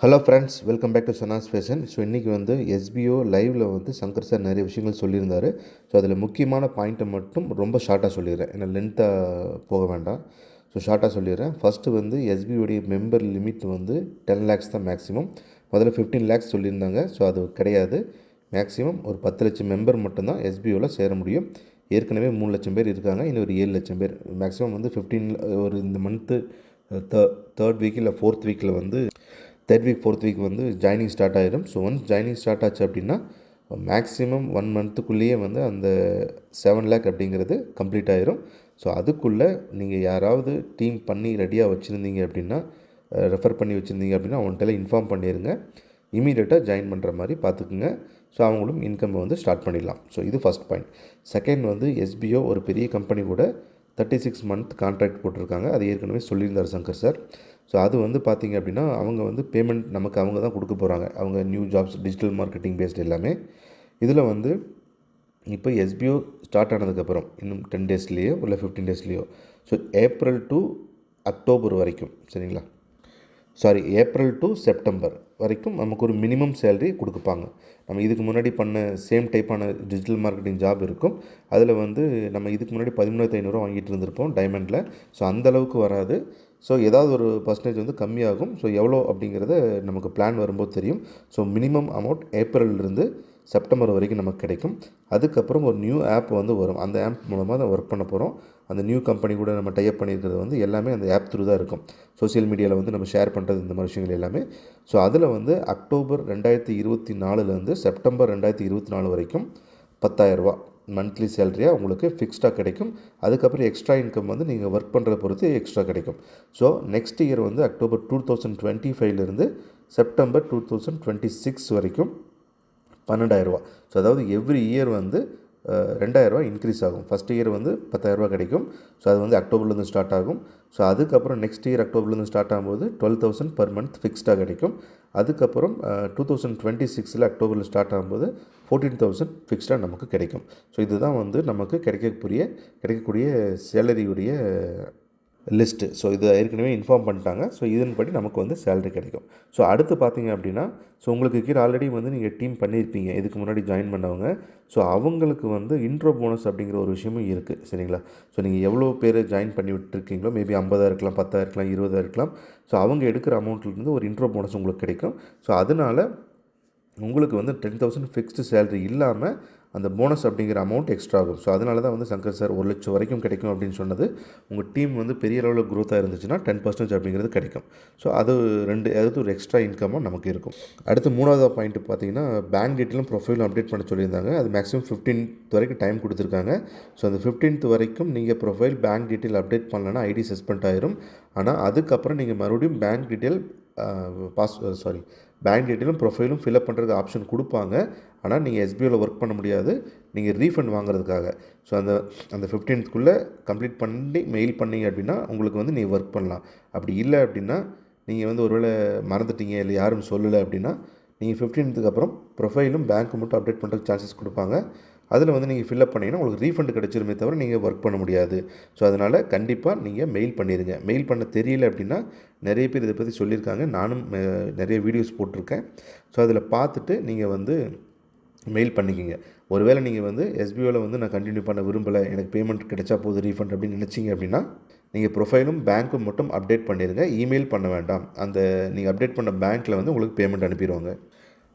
Hello friends welcome back to Sana's fashion so இன்றைக்கி வந்து SPO லைவில் வந்து சங்கர் சார் நிறைய விஷயங்கள் சொல்லியிருந்தார். ஸோ அதில் முக்கியமான பாயிண்ட்டை மட்டும் ரொம்ப ஷார்ட்டாக சொல்லிடுறேன். ஏன்னா லென்த்தாக போக வேண்டாம். ஸோ ஷார்ட்டாக சொல்லிடுறேன். ஃபஸ்ட்டு வந்து எஸ்பிஓடைய மெம்பர் லிமிட் வந்து டென் லேக்ஸ் தான் மேக்ஸிமம் முதல்ல ஃபிஃப்டீன் லேக்ஸ் சொல்லியிருந்தாங்க. ஸோ அது கிடையாது. மேக்ஸிமம் ஒரு பத்து லட்சம் மெம்பர் மட்டும்தான் எஸ்பிஓவில் சேர முடியும். ஏற்கனவே மூணு லட்சம் பேர் இருக்காங்க. இன்னும் ஒரு ஏழு லட்சம் பேர். மேக்ஸிமம் வந்து ஃபிஃப்டீன் ஒரு இந்த மந்த்து தேர்ட் வீக் இல்லை ஃபோர்த் வீக்கில் வந்து தேர்ட் வீக் ஃபோர்த் வீக் வந்து ஜாயினிங் ஸ்டார்ட் ஆகிடும் ஸோ ஒன்ஸ் ஜாயினிங் ஸ்டார்ட் ஆச்சு அப்படின்னா மேக்ஸிமம் ஒன் மந்த்துக்குள்ளேயே வந்து அந்த செவன் லேக் அப்படிங்கிறது கம்ப்ளீட் ஆகிரும் ஸோ அதுக்குள்ளே நீங்கள் யாராவது டீம் பண்ணி ரெடியாக வச்சுருந்தீங்க அப்படின்னா ரெஃபர் பண்ணி வச்சுருந்தீங்க அப்படின்னா அவன்கிட்ட இன்ஃபார்ம் பண்ணிடுங்க இமீடியட்டாக ஜாயின் பண்ணுற மாதிரி பார்த்துக்குங்க. ஸோ அவங்களும் இன்கம்மை வந்து ஸ்டார்ட் பண்ணிடலாம். ஸோ இது ஃபஸ்ட் பாயிண்ட் செகண்ட் வந்து எஸ்பிஓ ஒரு பெரிய கம்பெனி கூட தேர்ட்டி சிக்ஸ் மந்த் கான்ட்ராக்ட் போட்டிருக்காங்க. அது ஏற்கனவே சொல்லியிருந்தார் சங்கர் சார். ஸோ அது வந்து பார்த்திங்க அப்படின்னா அவங்க வந்து பேமெண்ட் நமக்கு அவங்க தான் கொடுக்க போகிறாங்க அவங்க new jobs digital marketing based எல்லாமே. இதில் வந்து இப்போ எஸ்பிஓ ஸ்டார்ட் ஆனதுக்கப்புறம் இன்னும் டென் டேஸ்லேயோ இல்லை ஃபிஃப்டீன் டேஸ்லேயோ ஸோ ஏப்ரல் டு அக்டோபர் வரைக்கும் சரிங்களா? சாரி ஏப்ரல் டு செப்டம்பர் வரைக்கும் நமக்கு ஒரு மினிமம் சேலரி கொடுப்பாங்க நம்ம இதுக்கு முன்னாடி பண்ண சேம் டைப்பான டிஜிட்டல் மார்க்கெட்டிங் ஜாப் இருக்கும். அதில் வந்து நம்ம இதுக்கு முன்னாடி பதிமூணாயிரத்து ஐநூறுரூவா வாங்கிட்டு இருந்திருப்போம் டைமண்டில் ஸோ அந்தளவுக்கு வராது. ஸோ ஏதாவது ஒரு பர்சன்டேஜ் வந்து கம்மியாகும். ஸோ எவ்வளோ அப்படிங்கிறத நமக்கு பிளான் வரும்போது தெரியும். ஸோ மினிமம் அமௌண்ட் ஏப்ரல்லிருந்து செப்டம்பர் வரைக்கும் நமக்கு கிடைக்கும். அதுக்கப்புறம் ஒரு நியூ ஆப் வந்து வரும். அந்த ஆப் மூலமாக தான் ஒர்க் பண்ண போகிறோம் அந்த நியூ கம்பெனி கூட நம்ம டைப் பண்ணியிருக்கிறது வந்து எல்லாமே அந்த ஆப் த்ரூ தான் இருக்கும். சோசியல் மீடியாவில் வந்து நம்ம ஷேர் பண்ணுறது இந்த மாதிரி விஷயங்கள் எல்லாமே. ஸோ அதில் வந்து அக்டோபர் ரெண்டாயிரத்தி இருபத்தி நாலுலேருந்து செப்டம்பர் ரெண்டாயிரத்தி இருபத்தி நாலு வரைக்கும் பத்தாயிரரூபா மந்த்லி சேலரியாக உங்களுக்கு ஃபிக்ஸ்டாக கிடைக்கும். அதுக்கப்புறம் எக்ஸ்ட்ரா இன்கம் வந்து நீங்கள் ஒர்க் பண்ணுறத பொறுத்து எக்ஸ்ட்ரா கிடைக்கும். ஸோ நெக்ஸ்ட் இயர் வந்து அக்டோபர் டூ தௌசண்ட் டுவெண்ட்டி ஃபைவ்லேருந்து September two thousand twenty six வரைக்கும் பன்னெண்டாயிரரூவா. ஸோ அதாவது எவ்ரி இயர் வந்து ரெண்டாயிரரூவா இன்க்ரீஸ் ஆகும். ஃபஸ்ட் இயர் வந்து பத்தாயிரரூவா கிடைக்கும். ஸோ அது வந்து அக்டோபர்லேருந்து ஸ்டார்ட் ஆகும். ஸோ அதுக்கப்புறம் நெக்ஸ்ட் இயர் அக்டோபர்லேருந்து ஸ்டார்ட் ஆகும்போது டுவெல் தௌசண்ட் பர் மந்த் ஃபிக்ஸ்டாக கிடைக்கும். அதுக்கப்புறம் டூ தௌசண்ட் டுவெண்ட்டி சிக்ஸில் அக்டோபரில் ஸ்டார்ட் ஆகும்போது ஃபோர்டீன் தௌசண்ட் ஃபிக்ஸ்டாக நமக்கு கிடைக்கும். ஸோ இதுதான் வந்து நமக்கு கிடைக்கக்கூடிய கிடைக்கக்கூடிய சேலரியுடைய லிஸ்ட்டு ஸோ இதை ஏற்கனவே இன்ஃபார்ம் பண்ணிட்டாங்க. ஸோ இதன்படி நமக்கு வந்து சேலரி கிடைக்கும். ஸோ அடுத்து பார்த்தீங்க அப்படின்னா ஸோ உங்களுக்கு கீழே ஆல்ரெடி வந்து நீங்கள் டீம் பண்ணியிருப்பீங்க. இதுக்கு முன்னாடி ஜாயின் பண்ணவங்க. ஸோ அவங்களுக்கு வந்து இன்ட்ரோ போனஸ் அப்படிங்கிற ஒரு விஷயமும் இருக்குது சரிங்களா? ஸோ நீங்கள் எவ்வளோ பேர் ஜாயின் பண்ணி விட்டுருக்கீங்களோ மேபி ஐம்பதாக இருக்கலாம் பத்தாக இருக்கலாம் இருபதாக இருக்கலாம் ஸோ அவங்க எடுக்கிற அமௌண்ட்லேருந்து ஒரு இன்ட்ரோ போனஸ் உங்களுக்கு கிடைக்கும். ஸோ அதனால் உங்களுக்கு வந்து டென் தௌசண்ட் ஃபிக்ஸ்டு சேலரி இல்லாமல் அந்த போனஸ் அப்படிங்கிற அமௌண்ட் எக்ஸ்ட்ரா ஆகும். ஸோ அதனால தான் வந்து சங்கர் சார் ஒரு லட்சம் வரைக்கும் கிடைக்கும் அப்படின்னு சொன்னது. உங்கள் டீம் வந்து பெரிய அளவில் க்ரோத்தாக இருந்துச்சுன்னா டென் பர்சன்டேஜ் அப்படிங்கிறது கிடைக்கும். ஸோ அது ரெண்டு அதாவது ஒரு எக்ஸ்ட்ரா இன்கமாக நமக்கு இருக்கும். அடுத்து மூணாவது பாயிண்ட் பார்த்தீங்கன்னா பேங்க் டீட்டெயிலும் ப்ரொஃபைலும் அப்டேட் பண்ண சொல்லியிருந்தாங்க. அது மேக்ஸிமம் ஃபிஃப்டீன்த் வரைக்கும் டைம் கொடுத்துருக்காங்க. ஸோ அந்த ஃபிஃப்டீன்த் வரைக்கும் நீங்கள் ப்ரொஃபைல் பேங்க் டீட்டெயில் அப்டேட் பண்ணலன்னா ஐடி சஸ்பெண்ட் ஆயிரும். ஆனால் அதுக்கப்புறம் நீங்கள் மறுபடியும் bank detail pass sorry bank டீட்டெயிலும் ப்ரொஃபைலும் ஃபில்அப் பண்ணுறதுக்கு ஆப்ஷன் கொடுப்பாங்க. ஆனால் நீங்கள் எஸ்பிஓவில் ஒர்க் பண்ண முடியாது. நீங்கள் ரீஃபண்ட் வாங்குறதுக்காக. ஸோ அந்த அந்த ஃபிஃப்டீன்த்துக்குள்ளே கம்ப்ளீட் பண்ணி மெயில் பண்ணிங்க அப்படின்னா உங்களுக்கு வந்து நீங்கள் ஒர்க் பண்ணலாம். அப்படி இல்லை அப்படின்னா நீங்கள் வந்து ஒருவேளை மறந்துட்டீங்க இல்லை யாரும் சொல்லலை அப்படின்னா நீங்கள் ஃபிஃப்டீன்த்துக்கு அப்புறம் ப்ரொஃபைலும் பேங்க்கு மட்டும் அப்டேட் பண்ணுறதுக்கு சான்சஸ் கொடுப்பாங்க. அதில் வந்து நீங்கள் ஃபில்அப் பண்ணிங்கன்னா உங்களுக்கு ரீஃபண்ட் கிடச்சிருமே தவிர நீங்கள் ஒர்க் பண்ண முடியாது. ஸோ அதனால் கண்டிப்பாக நீங்கள் மெயில் பண்ணிடுங்க மெயில் பண்ண தெரியல அப்படின்னா நிறைய பேர் இதை பற்றி சொல்லியிருக்காங்க. நானும் நிறைய வீடியோஸ் போட்டிருக்கேன். ஸோ அதில் பார்த்துட்டு நீங்கள் வந்து மெயில் பண்ணிக்கிங்க. ஒருவேளை நீங்கள் வந்து எஸ்பிஓவில் வந்து நான் கண்டினியூ பண்ண விரும்பலை எனக்கு பேமெண்ட் கிடைச்சா போதும் ரீஃபண்ட் அப்படின்னு நினச்சிங்க அப்படின்னா நீங்கள் ப்ரொஃபைலும் பேங்க்கும் மட்டும் அப்டேட் பண்ணிடுங்க இமெயில் பண்ண வேண்டாம். அந்த நீங்கள் அப்டேட் பண்ண பேங்க்கில் வந்து உங்களுக்கு பேமெண்ட் அனுப்பிடுவாங்க.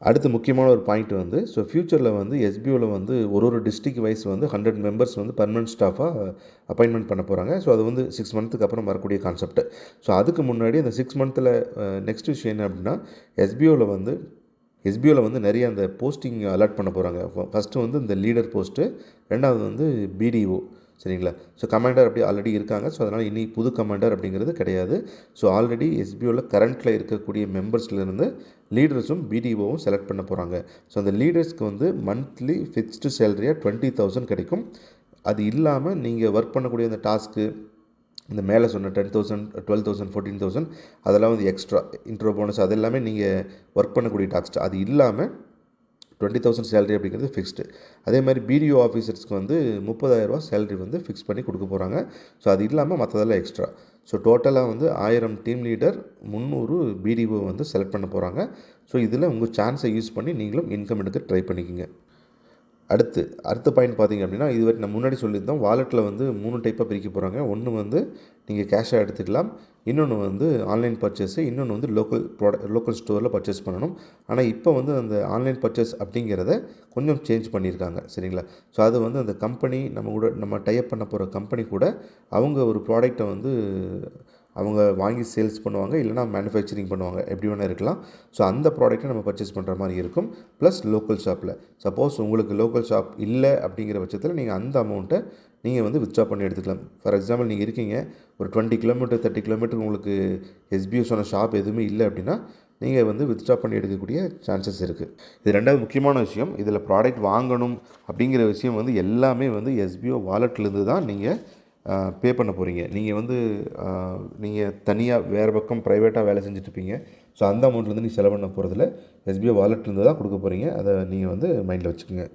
அடுத்து முக்கியமான ஒரு பாயிண்ட் வந்து ஸோ ஃப்யூச்சரில் வந்து எஸ்பிஓவில் வந்து ஒரு ஒரு டிஸ்ட்ரிக் வைஸ் வந்து ஹண்ட்ரட் மெம்பர்ஸ் வந்து பர்மனன்ட் ஸ்டாஃபாக அப்பாயின்மெண்ட் பண்ண போகிறாங்க ஸோ அது வந்து சிக்ஸ் மந்த்துக்கு அப்புறம் வரக்கூடிய கான்செப்ட் ஸோ அதுக்கு முன்னாடி அந்த சிக்ஸ் மந்த்தில் நெக்ஸ்ட் விஷயம் என்ன அப்படின்னா எஸ்பிஓவில் வந்து எஸ்பிஓவில் வந்து நிறைய அந்த போஸ்டிங் அலாட் பண்ண போகிறாங்க ஃபஸ்ட்டு வந்து இந்த லீடர் போஸ்ட்டு ரெண்டாவது வந்து பிடிஓ சரிங்களா? ஸோ கமாண்டர் அப்படி ஆல்ரெடி இருக்காங்க. ஸோ அதனால் இனி புது கமாண்டர் அப்படிங்கிறது கிடையாது. ஸோ ஆல்ரெடி எஸ்பிஓவில் கரண்ட்டில் இருக்கக்கூடிய மெம்பர்ஸ்லேருந்து லீடர்ஸும் பிடிஓவும் செலக்ட் பண்ண போகிறாங்க ஸோ அந்த லீடர்ஸ்க்கு வந்து மந்த்லி ஃபிக்ஸ்டு சேலரியாக டுவெண்ட்டி தௌசண்ட் கிடைக்கும். அது இல்லாமல் நீங்கள் ஒர்க் பண்ணக்கூடிய அந்த டாஸ்க்கு இந்த மேலே சொன்ன ten thousand twelve thousand fourteen thousand அதெல்லாம் வந்து எக்ஸ்ட்ரா இன்ட்ரோ போனஸ் அது எல்லாமே நீங்கள் ஒர்க் பண்ணக்கூடிய டாக்ஸ்ட் அது இல்லாமல் டுவெண்ட்டி தௌசண்ட் சேலரி அப்படிங்கிறது ஃபிக்ஸ்டு அதே மாதிரி பிடிஓ ஆஃபீஸர்ஸ்க்கு வந்து முப்பதாயிரரூவா சேலரி வந்து ஃபிக்ஸ் பண்ணி கொடுக்க போகிறாங்க ஸோ அது இல்லாமல் மற்றதெல்லாம் எக்ஸ்ட்ரா ஸோ டோட்டலாக வந்து ஆயிரம் டீம் லீடர் முந்நூறு பிடிஓ வந்து செலக்ட் பண்ண போகிறாங்க ஸோ இதில் உங்கள் சான்ஸை யூஸ் பண்ணி நீங்களும் இன்கம் எடுக்க ட்ரை பண்ணிக்கோங்க. அடுத்து அடுத்த பாயிண்ட் பார்த்தீங்க அப்படின்னா இதுவரை நம்ம முன்னாடி சொல்லியிருந்தோம் வாலெட்டில் வந்து மூணு டைப்பாக பிரிக்க போகிறாங்க ஒன்று வந்து நீங்கள் கேஷாக எடுத்துக்கலாம். இன்னொன்று வந்து ஆன்லைன் பர்ச்சேஸு இன்னொன்று வந்து லோக்கல் ப்ராடக்ட் லோக்கல் ஸ்டோரில் பர்ச்சேஸ் பண்ணணும். ஆனால் இப்போ வந்து அந்த ஆன்லைன் பர்ச்சேஸ் அப்படிங்கிறத கொஞ்சம் சேஞ்ச் பண்ணியிருக்காங்க. சரிங்களா? ஸோ அது வந்து அந்த கம்பெனி நம்ம கூட நம்ம டைப் பண்ண போகிற கம்பெனி கூட அவங்க ஒரு ப்ராடக்ட்டை வந்து அவங்க வாங்கி சேல்ஸ் பண்ணுவாங்க இல்லைனா மேனுஃபேக்சரிங் பண்ணுவாங்க எப்படி வேணால் இருக்கலாம். ஸோ அந்த ப்ராடக்ட்டை நம்ம பர்ச்சேஸ் பண்ணுற மாதிரி இருக்கும். ப்ளஸ் லோக்கல் ஷாப்பில் சப்போஸ் உங்களுக்கு லோக்கல் ஷாப் இல்லை அப்படிங்கிற பட்சத்தில் நீங்கள் அந்த அமௌண்ட்டை நீங்கள் வந்து வித்ட்ரா பண்ணி எடுத்துக்கலாம். ஃபார் எக்ஸாம்பிள் நீங்கள் இருக்கீங்க ஒரு டுவெண்ட்டி கிலோமீட்டர் தேர்ட்டி கிலோமீட்டர் உங்களுக்கு எஸ்பியூ சொன்ன ஷாப் எதுவுமே இல்லை அப்படின்னா நீங்கள் வந்து வித்ட்ரா பண்ணி எடுக்கக்கூடிய சான்சஸ் இருக்குது இது ரெண்டாவது முக்கியமான விஷயம். இதில் ப்ராடக்ட் வாங்கணும் அப்படிங்கிற விஷயம் வந்து எல்லாமே வந்து எஸ்பிஓ வாலெட்லேருந்து தான் நீங்கள் பே பண்ண போகிறீங்க நீங்கள் வந்து நீங்கள் தனியாக வேறு பக்கம் ப்ரைவேட்டாக வேலை செஞ்சுட்ருப்பீங்க ஸோ அந்த அமௌண்ட்லேருந்து நீ செலவு பண்ண போகிறதில்ல எஸ்பிஐ வாலெட்லேருந்து தான் கொடுக்க போகிறீங்க அதை நீங்கள் வந்து மைண்டில் வச்சுக்கோங்க.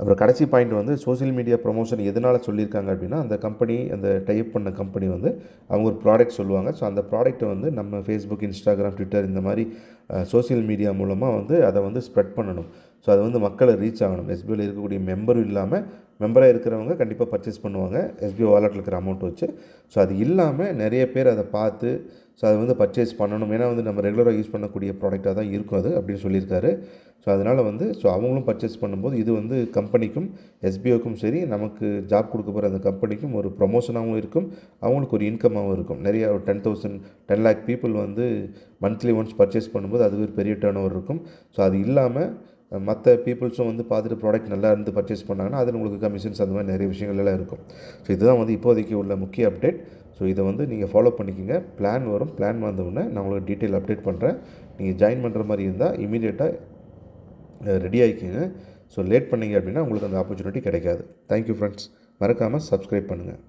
அப்புறம் கடைசி பாயிண்ட் வந்து சோஷியல் மீடியா ப்ரொமோஷன் எதனால் சொல்லியிருக்காங்க அப்படின்னா அந்த கம்பெனி அந்த டைப் பண்ண கம்பெனி வந்து அவங்க ஒரு ப்ராடக்ட் சொல்லுவாங்க. ஸோ அந்த ப்ராடக்ட்டை வந்து நம்ம ஃபேஸ்புக் இன்ஸ்டாகிராம் ட்விட்டர் இந்த மாதிரி சோஷியல் மீடியா மூலமாக வந்து அதை வந்து ஸ்ப்ரெட் பண்ணணும். ஸோ அது வந்து மக்களை ரீச் ஆகணும். எஸ்பிஐயில் இருக்கக்கூடிய மெம்பரும் இல்லாமல் மெம்பராக இருக்கிறவங்க கண்டிப்பாக பர்ச்சேஸ் பண்ணுவாங்க. எஸ்பிஐ வாலெட்டில் இருக்கிற அமௌண்ட் வச்சு. ஸோ அது இல்லாமல் நிறைய பேர் அதை பார்த்து ஸோ அதை வந்து பர்ச்சேஸ் பண்ணணும். ஏன்னா வந்து நம்ம ரெகுலராக யூஸ் பண்ணக்கூடிய ப்ராடக்டாக தான் இருக்கும் அது அப்படின்னு சொல்லியிருக்காரு. ஸோ அதனால் வந்து ஸோ அவங்களும் பர்ச்சேஸ் பண்ணும்போது இது வந்து கம்பெனிக்கும் எஸ்பிஓக்கும் சரி நமக்கு ஜாப் கொடுக்க போகிற அந்த கம்பெனிக்கும் ஒரு ப்ரொமோஷனாகவும் இருக்கும். அவங்களுக்கு ஒரு இன்கமாகவும் இருக்கும். நிறைய ஒரு ten thousand ten lakh people வந்து மந்த்லி ஒன்ஸ் பர்ச்சேஸ் பண்ணும்போது அது ஒரு பெரிய டேர்ன் ஓவர் இருக்கும். ஸோ அது இல்லாமல் மற்ற பீப்புள்ஸும் வந்து பார்த்துட்டு ப்ராடக்ட் நல்லா இருந்து பர்ச்சேஸ் பண்ணாங்கன்னா அதில் உங்களுக்கு கமிஷன்ஸ் அந்த மாதிரி நிறைய விஷயங்கள் எல்லாம் இருக்கும். ஸோ இதுதான் வந்து இப்போதைக்கு உள்ள முக்கிய அப்டேட் ஸோ இதை வந்து நீங்கள் ஃபாலோ பண்ணிக்கோங்க. பிளான் வரும். பிளான் வந்தவுடனே நான் உங்களுக்கு டீட்டெயில் அப்டேட் பண்ணுறேன் நீங்கள் ஜாயின் பண்ணுற மாதிரி இருந்தால் இமீடியட்டாக ரெடி ஆகிக்கிங்க ஸோ லேட் பண்ணிங்க அப்படின்னா உங்களுக்கு அந்த ஆப்பர்ச்சுனிட்டி கிடைக்காது. தேங்க்யூ ஃப்ரெண்ட்ஸ் மறக்காமல் சப்ஸ்கிரைப் பண்ணுங்கள்